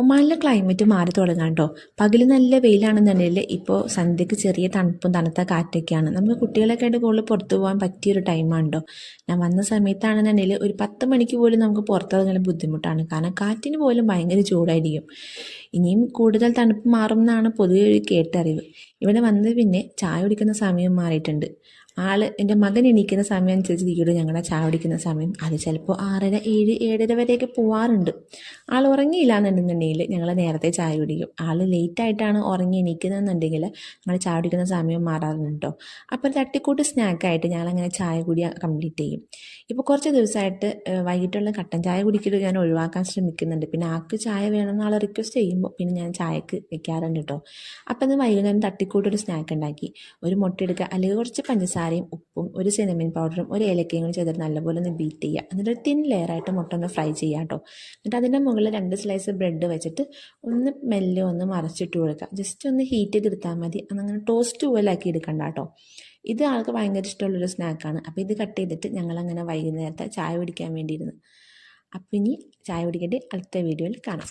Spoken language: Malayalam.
ഒമാനിലെ ക്ലൈമറ്റ് മാറി തുടങ്ങാം കേട്ടോ പകൽ നല്ല വെയിലാണെന്നുണ്ടെങ്കിൽ ഇപ്പോൾ സന്ധ്യക്ക് ചെറിയ തണുപ്പും തണുത്ത കാറ്റൊക്കെയാണ്. നമുക്ക് കുട്ടികളൊക്കെ ആയിട്ട് കൂടുതൽ പുറത്ത് പോകാൻ പറ്റിയൊരു ടൈമാണ് കേട്ടോ ഞാൻ വന്ന സമയത്താണെന്നുണ്ടെങ്കിൽ ഒരു പത്ത് മണിക്ക് പോലും നമുക്ക് പുറത്തിറങ്ങാൻ ബുദ്ധിമുട്ടാണ്. കാരണം കാറ്റിന് പോലും ഭയങ്കര ചൂടായിരിക്കും. ഇനിയും കൂടുതൽ തണുപ്പ് മാറും എന്നാണ് പൊതുവെ ഒരു കേട്ടറിവ്. ഇവിടെ വന്ന് പിന്നെ ചായ കുടിക്കുന്ന സമയം മാറിയിട്ടുണ്ട്. ആൾ എന്റെ മകൻ എണീക്കുന്ന സമയം അനുസരിച്ച് തീരും ഞങ്ങളുടെ ചായ കുടിക്കുന്ന സമയം. അത് ചിലപ്പോൾ ആറര ഏഴ് ഏഴര വരെയൊക്കെ പോവാറുണ്ട്. ആൾ ഉറങ്ങിയില്ല എന്നുണ്ടെന്നുണ്ടെങ്കിൽ ഞങ്ങൾ നേരത്തെ ചായ കുടിക്കും. ആൾ ലേറ്റായിട്ടാണ് ഉറങ്ങി എണീക്കുന്നതെന്നുണ്ടെങ്കിൽ ഞങ്ങൾ ചായ കുടിക്കുന്ന സമയം മാറാറുണ്ട് കേട്ടോ അപ്പോൾ തട്ടിക്കൂട്ട് സ്നാക്കായിട്ട് ഞങ്ങളങ്ങനെ ചായ കൂടി കംപ്ലീറ്റ് ചെയ്യും. ഇപ്പോൾ കുറച്ച് ദിവസമായിട്ട് വൈകിട്ടുള്ള കട്ടൻ ചായ കുടിക്കൽ ഞാൻ ഒഴിവാക്കാൻ ശ്രമിക്കുന്നുണ്ട്. പിന്നെ ആൾക്ക് ചായ വേണമെന്ന് ആൾ റിക്വസ്റ്റ് ചെയ്യുമ്പോൾ പിന്നെ ഞാൻ ചായക്ക് വെക്കാറുണ്ട് കേട്ടോ അപ്പം ഇന്ന് വൈകുന്നേരം തട്ടിക്കൂട്ടൊരു സ്നാക്ക് ഉണ്ടാക്കി ഒരു മുട്ട എടുക്കുക അല്ലെങ്കിൽ കുറച്ച് പഞ്ചസാരയും ഉപ്പും ഒരു സിനമിൻ പൗഡറും ഒരു ഏലക്കയും കൂടി ചെയ്തിട്ട് നല്ലപോലെ ഒന്ന് ബീറ്റ് ചെയ്യുക എന്നിട്ട് ഒരു തിൻ ലെയറായിട്ട് മുട്ട ഒന്ന് ഫ്രൈ ചെയ്യുക കേട്ടോ എന്നിട്ട് അതിന്റെ മുകളിൽ രണ്ട് സ്ലൈസ് ബ്രെഡ് വെച്ചിട്ട് ഒന്ന് മെല്ലെ ഒന്ന് മറച്ചിട്ട് കൊടുക്കുക ജസ്റ്റ് ഒന്ന് ഹീറ്റ് ചെയ്തെടുത്താൽ മതി. അങ്ങനെ ടോസ്റ്റ് പോലാക്കി എടുക്കണ്ട കേട്ടോ ഇത് ആൾക്ക് ഭയങ്കര ഇഷ്ടമുള്ളൊരു സ്നാക്കാണ് അപ്പോൾ ഇത് കട്ട് ചെയ്തിട്ട് ഞങ്ങൾ ഞങ്ങളങ്ങനെ വൈകുന്നേരത്തെ ചായ കുടിക്കാൻ വേണ്ടിയിരുന്നു. അപ്പം ഇനി ചായ കുടിക്കട്ടെ. അടുത്ത വീഡിയോയിൽ കാണാം.